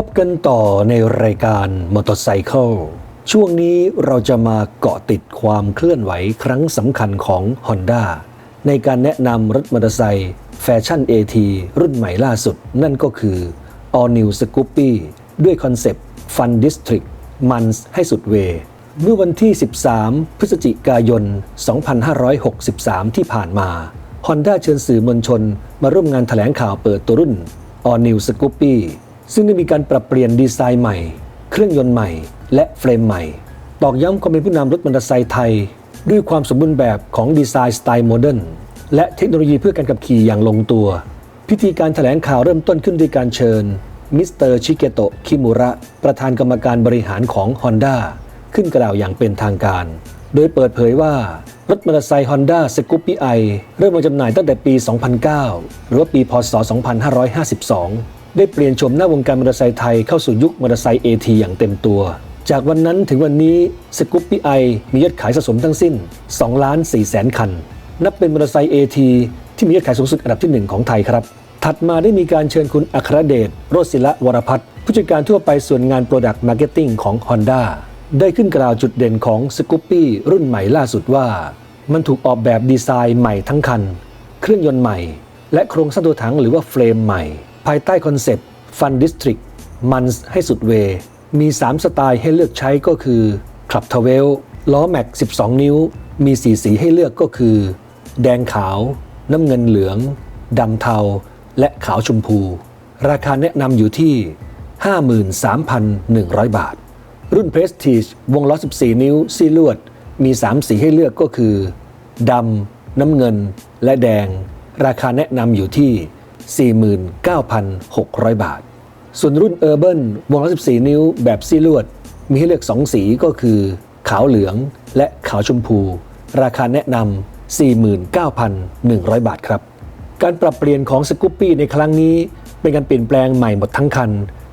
พบกันต่อในรายการมอเตอร์ไซค์ช่วงนี้เราจะมาเกาะติดความเคลื่อนไหวครั้งสำคัญของ Honda ในการแนะนำรถมอเตอร์ไซค์แฟชั่น AT รุ่นใหม่ล่าสุด นั่นก็คือ All New Scoopy ด้วยคอนเซปต์ Fun District มันให้สุดเวย์เมื่อวันที่ 13 พฤศจิกายน 2563 ที่ผ่านมา Honda เชิญสื่อมวลชนมาร่วมงานแถลงข่าวเปิดตัวรุ่น All New Scoopy ซึ่งได้มีการปรับเปลี่ยนดีไซน์ใหม่ เครื่องยนต์ใหม่ และเฟรมใหม่ ตอกย้ำความเป็นผู้นำรถมอเตอร์ไซค์ไทย ด้วยความสมบูรณ์แบบของดีไซน์สไตล์โมเดิร์นและเทคโนโลยีเพื่อการขับขี่อย่างลงตัว พิธีการแถลงข่าวเริ่มต้นขึ้นด้วยการเชิญมิสเตอร์ชิเกโตะคิมุระ ประธานกรรมการบริหารของ Honda ขึ้นกล่าวอย่างเป็นทางการ โดยเปิดเผยว่ารถมอเตอร์ไซค์ Honda Scoopy i เริ่มมาจำหน่ายตั้งแต่ปี 2009 หรือว่าปี พศ 2552 ได้เปลี่ยนโฉมหน้าวงการมอเตอร์ไซค์ไทยเข้าสู่ยุคมอเตอร์ไซค์ AT อย่างเต็มตัว จากวันนั้นถึงวันนี้ Scoopy i มียอดขายสะสมทั้งสิ้น2ล้าน4แสนคัน นับเป็นมอเตอร์ไซค์ AT ที่มียอดขายสูงสุดอันดับที่ 1 ของไทยครับ ถัดมาได้มีการเชิญคุณอัครเดชโรศิละวรพัฒน์ผู้จัดการทั่วไปส่วนงาน Product Marketing ของ Honda ได้ขึ้นกล่าวจุดเด่นของ Scoopy รุ่นใหม่ล่าสุดว่า มันถูกออกแบบดีไซน์ใหม่ทั้งคัน เครื่องยนต์ใหม่ และโครงสร้างตัวถังหรือว่าเฟรมใหม่ ภายใต้คอนเซปต์ Fun District มันให้สุดเว มี 3 สไตล์ให้เลือกใช้ก็คือ Club t r a v e l ล้อแม็ก 12 นิ้ว มีสีสีให้เลือกก็คือ แดงขาว น้ำเงินเหลืองดำเทา และขาวชมพู ราคาแนะนำอยู่ที่ 53,100 บาท รุ่น Prestige วงล้อ 14 นิ้วซีลวด มี 3 สีให้เลือกก็คือดำน้ำเงิน และแดง ราคาแนะนำอยู่ที่ 49,600 บาท ส่วนรุ่น Urban วงล้อ14 นิ้วแบบซีลวด มีให้เลือก 2 สีก็คือ ขาวเหลืองและขาวชมพู ราคาแนะนำ 49,100 บาทครับ การปรับเปลี่ยนของสกูปปี้ในครั้งนี้ เป็นการเปลี่ยนแปลงใหม่หมดทั้งคัน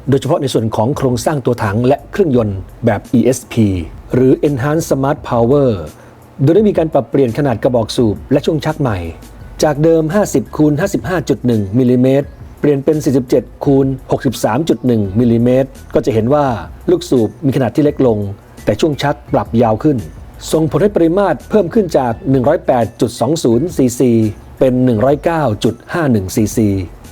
โดยเฉพาะในส่วนของโครงสร้างตัวถังและเครื่องยนต์แบบ ESP หรือ Enhanced Smart Power โดยได้มีการปรับเปลี่ยนขนาดกระบอกสูบและช่วงชักใหม่ จากเดิม 50คูณ55.1มิลลิเมตรเปลี่ยนเป็น 47คูณ63.1มิลลิเมตรก็จะเห็นว่าลูกสูบมีขนาดที่เล็กลง แต่ช่วงชักปรับยาวขึ้น ส่งผลให้ปริมาตรเพิ่มขึ้นจาก 108.20 ซีซี เป็น 109.51 ซีซี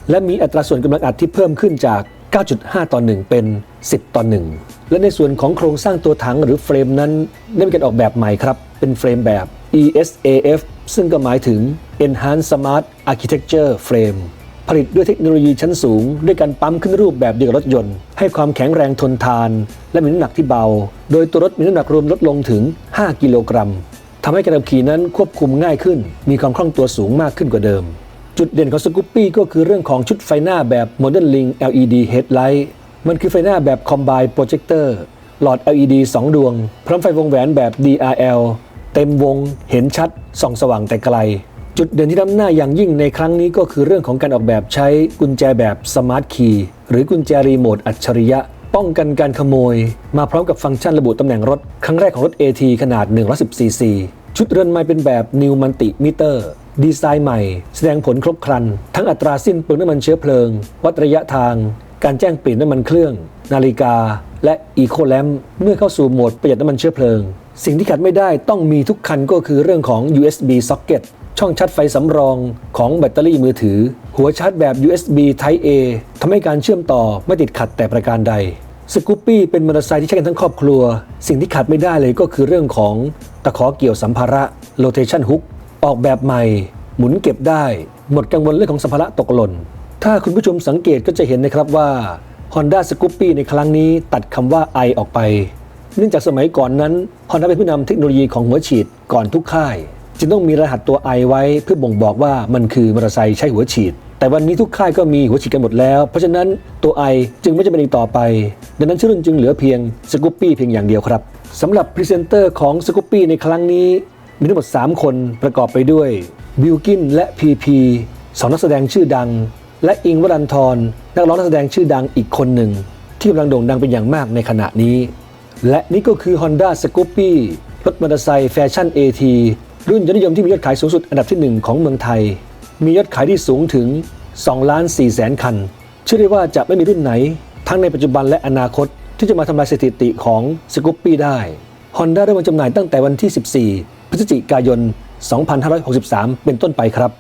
และมีอัตราส่วนกำลังอัดที่เพิ่มขึ้นจาก 9.5 ต่อ 1 เป็น 10 ต่อ 1 และในส่วนของโครงสร้างตัวถังหรือเฟรมนั้นได้มีการออกแบบใหม่ครับ เป็นเฟรมแบบ ESAF ซึ่งก็หมายถึง Enhanced Smart Architecture Frame ผลิตด้วยเทคโนโลยีชั้นสูง ด้วยการปั๊มขึ้นรูปแบบเดียวกับรถยนต์ ให้ความแข็งแรงทนทาน และมีน้ำหนักที่เบา โดยตัวรถมีน้ำหนักรวมลดลงถึง 5 กิโลกรัมทำให้การขับขี่นั้นควบคุมง่ายขึ้น มีความคล่องตัวสูงมากขึ้นกว่าเดิม จุดเด่นของสกูปปี้ก็คือเรื่องของชุดไฟหน้าแบบ Modern Link LED Headlight มันคือไฟหน้าแบบ Combine Projector หลอด LED 2 ดวง พร้อมไฟวงแหวนแบบ DRL เต็มวงเห็นชัดส่องสว่างแต่ไกล จุดเด่นที่ล้ำหน้าอย่างยิ่งในครั้งนี้ก็คือเรื่องของการออกแบบใช้กุญแจแบบ Smart Key หรือกุญแจรีโมทอัจฉริยะ ป้องกันการขโมย มาพร้อมกับฟังก์ชันระบุตำแหน่งรถ ครั้งแรกของรถ AT ขนาด 110 cc ชุดเรือนไม้เป็นแบบ New Multi Meter ดีไซน์ใหม่ แสดงผลครบครัน ทั้งอัตราสิ้นเปลืองน้ำมันเชื้อเพลิง วัดระยะทาง การแจ้งเปลี่ยนน้ำมันเครื่อง นาฬิกา และอีโคแลมเมื่อเข้าสู่โหมดประหยัดน้ำมันเชื้อเพลิง สิ่งที่ขาดไม่ได้ต้องมีทุกคันก็คือเรื่องของ USB socket ช่องชาร์จไฟสำรองของแบตเตอรี่มือถือ หัวชาร์จแบบ USB Type A ทำให้การเชื่อมต่อไม่ติดขัดแต่ประการใดสกูปปี้เป็นมอเตอร์ไซค์ที่ใช้กันทั้งครอบครัว สิ่งที่ขาดไม่ได้เลยก็คือเรื่องของตะขอเกี่ยวสัมภาระ rotation hook ออกแบบใหม่ หมุนเก็บได้ หมดกังวลเรื่องของสัมภาระตกหล่น ถ้าคุณผู้ชมสังเกตก็จะเห็นนะครับว่า Honda Scoopy ในครั้งนี้ตัดคำว่า i ออกไป เนื่องจากสมัยก่อนนั้น Honda เป็นผู้นำเทคโนโลยีของหัวฉีดก่อนทุกค่ายจึงต้องมีรหัสตัว i ไว้เพื่อบ่งบอกว่ามันคือมอเตอร์ไซค์ใช้หัวฉีด แต่วันนี้ทุกค่ายก็มีหัวฉีดกันหมดแล้ว เพราะฉะนั้นตัว i จึงไม่จำเป็นอีกต่อไป ดังนั้นชื่อรุ่นจึงเหลือเพียง Scoopy เพียงอย่างเดียวครับสำหรับพรีเซนเตอร์ของ Scoopy ในครั้งนี้ มีทั้งหมด 3 คนประกอบไปด้วยบิลกินและ PP สองนักแสดงชื่อดัง และอิงวรันทรนักร้องนักแสดงชื่อดังอีกคนหนึ่งที่กำลังโด่งดังเป็นอย่างมากในขณะนี้ และนี่ก็คือ Honda Scoopy รถมอเตอร์ไซค์แฟชั่น AT รุ่นยอดนิยมที่มียอดขายสูงสุดอันดับที่ 1 ของเมืองไทย มียอดขายที่สูงถึง2ล้าน4แสนคัน เชื่อได้ว่าจะไม่มีรุ่นไหน ทั้งในปัจจุบันและอนาคต ที่จะมาทำลายสถิติของสกูปปี้ได้ Honda ได้วางจำหน่ายตั้งแต่วันที่ 14 พฤศจิกายน 2563 เป็นต้นไปครับ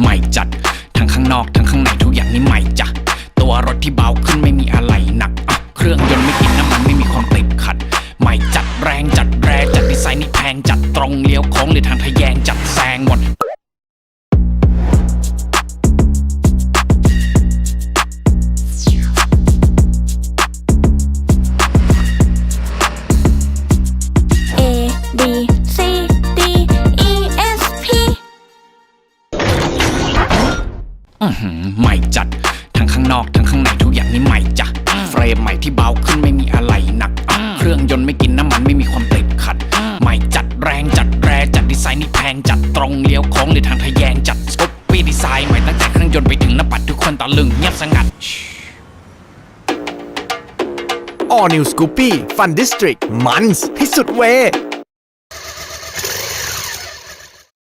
ใหม่จัด ทั้งข้างนอกทั้งข้างในทุกอย่างนี่ใหม่จ้ะ ตัวรถที่เบาขึ้นไม่มีอะไรหนักอะเครื่องยนต์ไม่กินน้ำมันไม่มีความติดขัด ใหม่จัดแรงจัดแรงจัดดีไซน์นี่แพงจัดตรงเลี้ยวโค้งหรือทางทะแยงจัดแซงหมด ใหม่จัด ทั้งข้างนอกทั้งข้างในทุกอย่างนี่ใหม่จ้ะเฟรมใหม่ที่เบาขึ้นไม่มีอะไรหนัก เครื่องยนต์ไม่กินน้ำมันไม่มีความติดขัด ใหม่จัดแรงจัดแรงจัดดีไซน์นี่แพงจัดตรงเลี้ยวโค้งหรือทางทะแยงจัดสกูปปี้ดีไซน์ใหม่ตั้งแต่เครื่องยนต์ไปถึงหน้าปัดทุกคนตะลึงเงียบสงัด All New Scoopy Fun District มันส์ที่สุดเว